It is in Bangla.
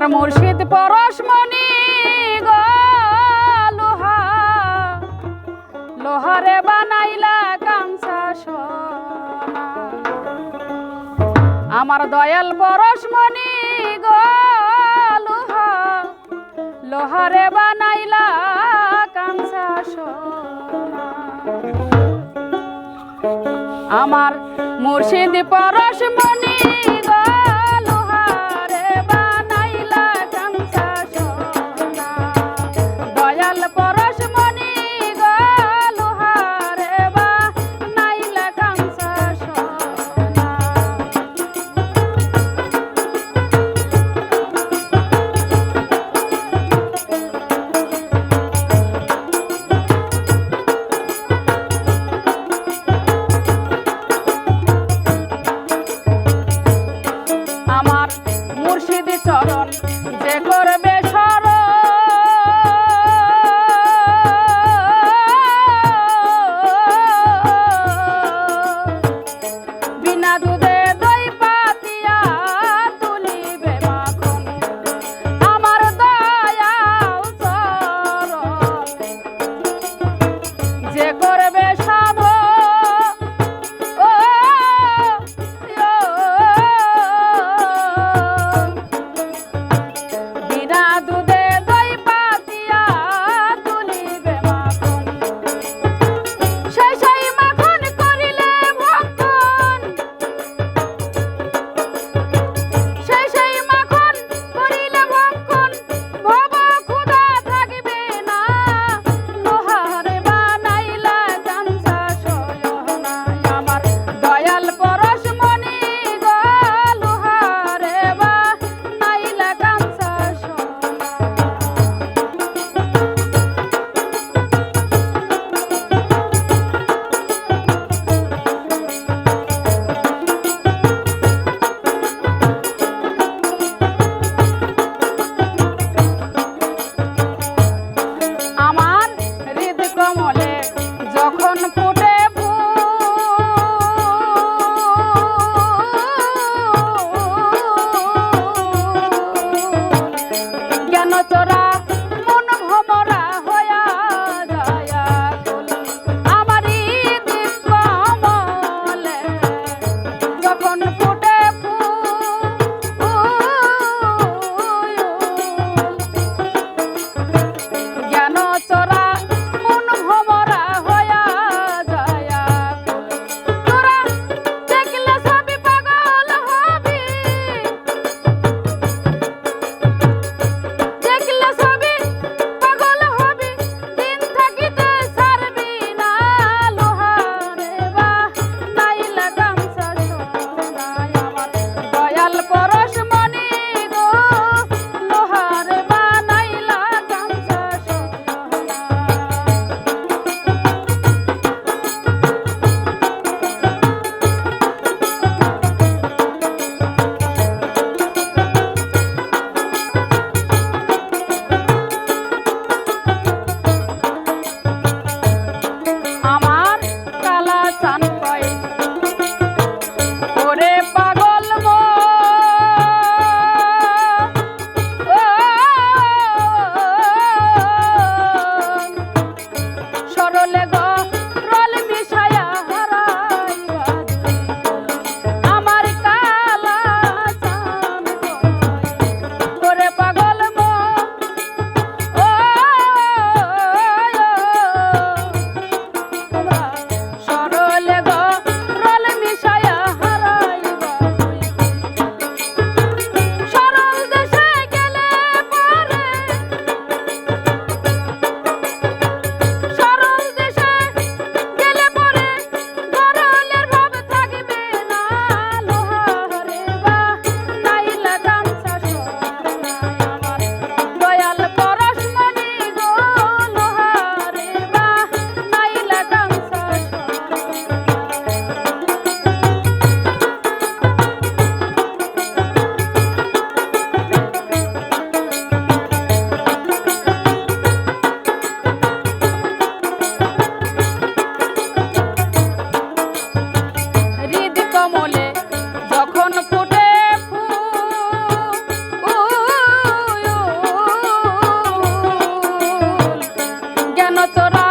আমার মুর্শিদ পরশমণি লোহা। লোহারে বানাইলা সোনা। আমার দয়াল পরশমণি লোহা। লোহারে বানাইলা সোনা। আমার মুর্শিদ পরশমণি গো আমার মুর্শিদ চরণ যে করবে সর বিনা দুধে দই পাতিয়া আমার no torrado.